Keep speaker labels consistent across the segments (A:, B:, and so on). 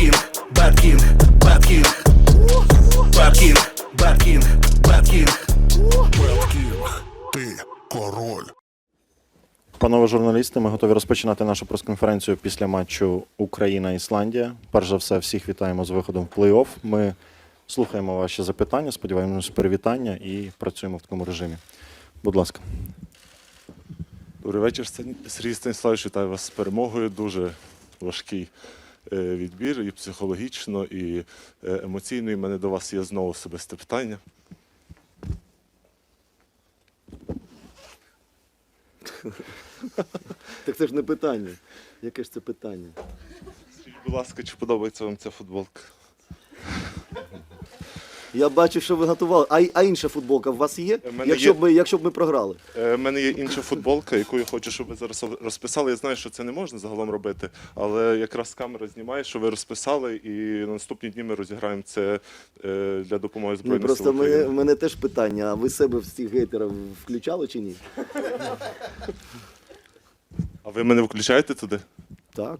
A: Bad King, Bad King, Bad King.
B: Петкін, ти король.
C: Панове журналісти, ми готові розпочинати нашу прес-конференцію після матчу Україна-Ісландія. Перш за все, всіх вітаємо з виходом в плей-офф. Ми слухаємо ваші запитання, сподіваємося, привітання і працюємо в такому режимі. Будь ласка.
D: Добрий вечір, Сергій Станіславович, вітаю вас з перемогою. Дуже важкий відбір і психологічно, і е, емоційно. І в мене до вас є знову особисте питання.
E: Так це ж не питання. Яке ж це питання?
D: Скажіть, будь ласка, чи подобається вам ця футболка?
E: Я бачу, що ви готували. А, а інша футболка у вас є?
D: Мене
E: Якщо
D: є.
E: б ми, якщо б ми програли.
D: У мене є інша футболка, яку я хочу, щоб ви зараз розписали. Я знаю, що це не можна загалом робити, але якраз камера знімає, що ви розписали, і на наступні дні ми розіграємо це е, для допомоги
E: Ні,
D: Збройним
E: просто мене,
D: України.
E: в мене теж питання. А ви себе в цих гейтерів включали чи ні?
D: А ви мене включаєте туди?
E: Так.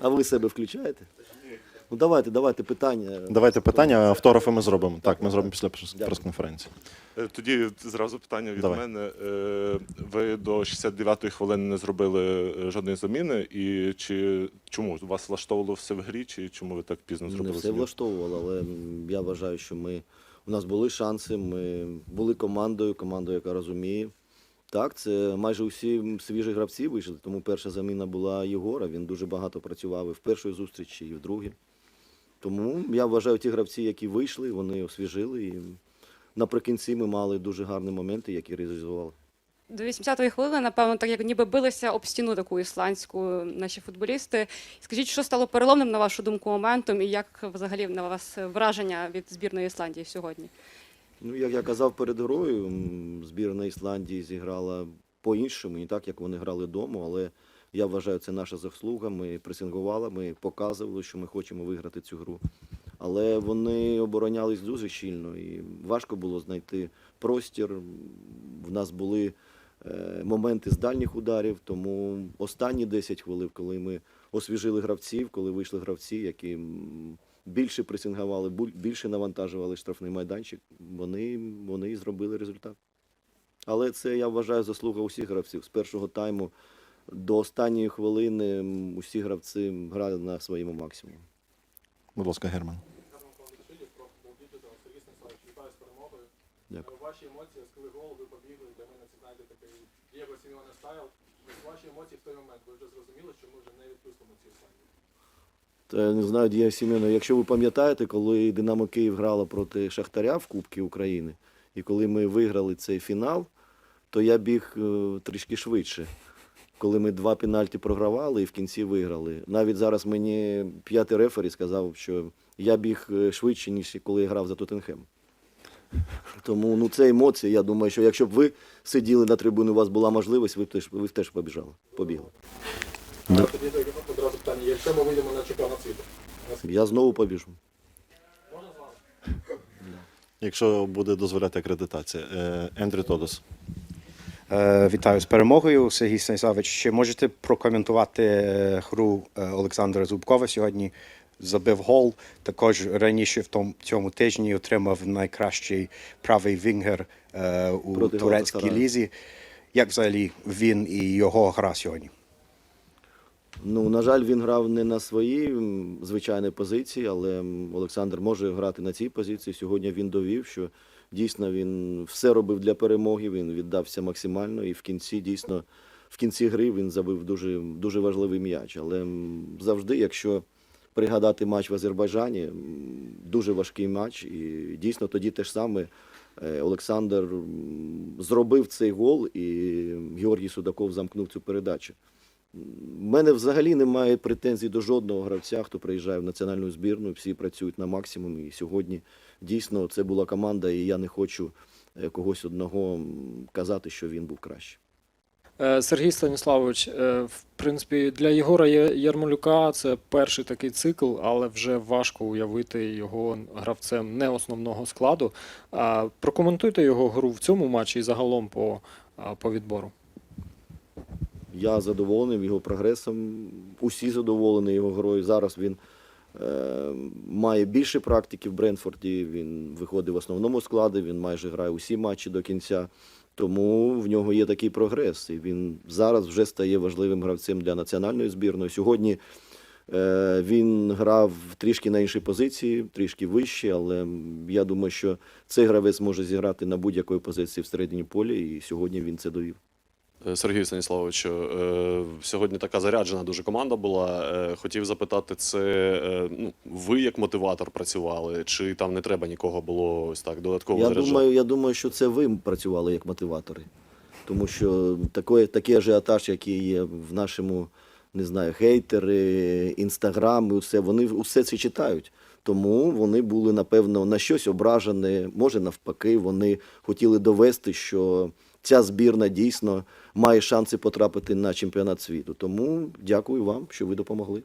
E: А ви себе включаєте? Ну давайте, давайте питання.
C: Давайте питання, автографи ми зробимо. Так, ми зробимо після прес- прес-конференції.
D: Е, Тоді зразу питання від
C: Давай.
D: мене. Е, Ви до 69-ї хвилини не зробили е, жодної заміни, і чи чому вас влаштовувало все в грі, чи чому ви так пізно
E: Не
D: зробили?
E: все
D: заміну?
E: влаштовувало, але м, я вважаю, що ми у нас були шанси. Ми були командою, командою, яка розуміє. Так, це майже усі свіжі гравці вийшли, тому перша заміна була Єгора. Він дуже багато працював і в першій зустрічі, і в другій. Тому я вважаю, ті гравці, які вийшли, вони освіжили. І наприкінці ми мали дуже гарні моменти, які реалізували.
F: До 80-ї хвилини, напевно, так як ніби билися об стіну таку ісландську наші футболісти. Скажіть, що стало переломним, на вашу думку, моментом, і як взагалі на вас враження від збірної Ісландії сьогодні?
E: Ну, як я казав перед грою, збірна Ісландії зіграла по-іншому, не так, як вони грали вдома, але я вважаю, це наша заслуга. Ми пресингували, ми показували, що ми хочемо виграти цю гру. Але вони оборонялись дуже щільно і важко було знайти простір. В нас були е, моменти з дальніх ударів, тому останні 10 хвилин, коли ми освіжили гравців, коли вийшли гравці, які більше пресингували, більше навантажували штрафний майданчик, вони, вони зробили результат. Але це, я вважаю, заслуга усіх гравців. З першого тайму до останньої хвилини усі гравці грали на своєму максимумі.
C: Будь ласка, Герман.
E: Дякую.
G: Ваші емоції, коли гол, ви побігли, для мене це знаєте такий Дієго Сімеоне стайл. Ваші емоції в той момент, ви вже зрозуміли, що ми вже не відпустимо ці.
E: Та я не знаю, Дія Сімена, якщо ви пам'ятаєте, коли Динамо Київ грала проти Шахтаря в Кубці України, і коли ми виграли цей фінал, то я біг е, трішки швидше. Коли ми два пенальті програвали і в кінці виграли. Навіть зараз мені п'ятий рефері сказав, що я біг е, швидше, ніж коли я грав за Тоттенхем. Тому ну, це емоції. Я думаю, що якщо б ви сиділи на трибуні, у вас була можливість, ви б теж, ви б теж побіжали, побігли.
G: Тоді одразу питання, якщо ми вийдемо на чемпіонат світу,
E: Я знову побіжу.
C: Якщо буде дозволяти акредитація. Е, Ендрю Тодос.
H: Е, Вітаю з перемогою, Сергій Станіславович. Чи можете прокоментувати е, гру е, Олександра Зубкова сьогодні? Забив гол. Також раніше в тому цьому тижні отримав найкращий правий вінгер у
E: Проти
H: турецькій лізі. Як взагалі він і його гра сьогодні?
E: Ну, на жаль, він грав не на своїй звичайній позиції, але Олександр може грати на цій позиції. Сьогодні він довів, що дійсно він все робив для перемоги, він віддався максимально, і в кінці дійсно в кінці гри він забив дуже, дуже важливий м'яч. Але завжди, якщо пригадати матч в Азербайджані, дуже важкий матч, і дійсно тоді те ж саме. е, Олександр зробив цей гол, і Георгій Судаков замкнув цю передачу. У мене взагалі немає претензій до жодного гравця, хто приїжджає в національну збірну. Всі працюють на максимумі. І сьогодні дійсно це була команда, і я не хочу е, когось одного казати, що він був краще.
G: Сергій Станіславович, е, в принципі, для Єгора Ярмолюка це перший такий цикл, але вже важко уявити його гравцем не основного складу. Прокоментуйте його гру в цьому матчі і загалом по, по відбору.
E: Я задоволений його прогресом. Усі задоволені його грою. Зараз він е, має більше практики в Бренфорді. Він виходить в основному складі, він майже грає усі матчі до кінця. Тому в нього є такий прогрес. І він зараз вже стає важливим гравцем для національної збірної. Сьогодні е, він грав трішки на іншій позиції, трішки вище, але я думаю, що цей гравець може зіграти на будь-якої позиції в середині полі, і сьогодні він це довів.
I: Е, Сергію Станіславовичу, е, сьогодні така заряджена дуже команда була. Е, Хотів запитати, це ну, ви як мотиватор працювали, чи там не треба нікого було ось так додатково
E: Я
I: заряджати?
E: думаю, я думаю, що це ви працювали як мотиватори. Тому що такий, такий ажіотаж, який є в нашому, не знаю, хейтери, інстаграм, і все, вони усе це читають. Тому вони були, напевно, на щось ображені, може навпаки, вони хотіли довести, що ця збірна дійсно має шанси потрапити на чемпіонат світу. Тому дякую вам, що ви допомогли.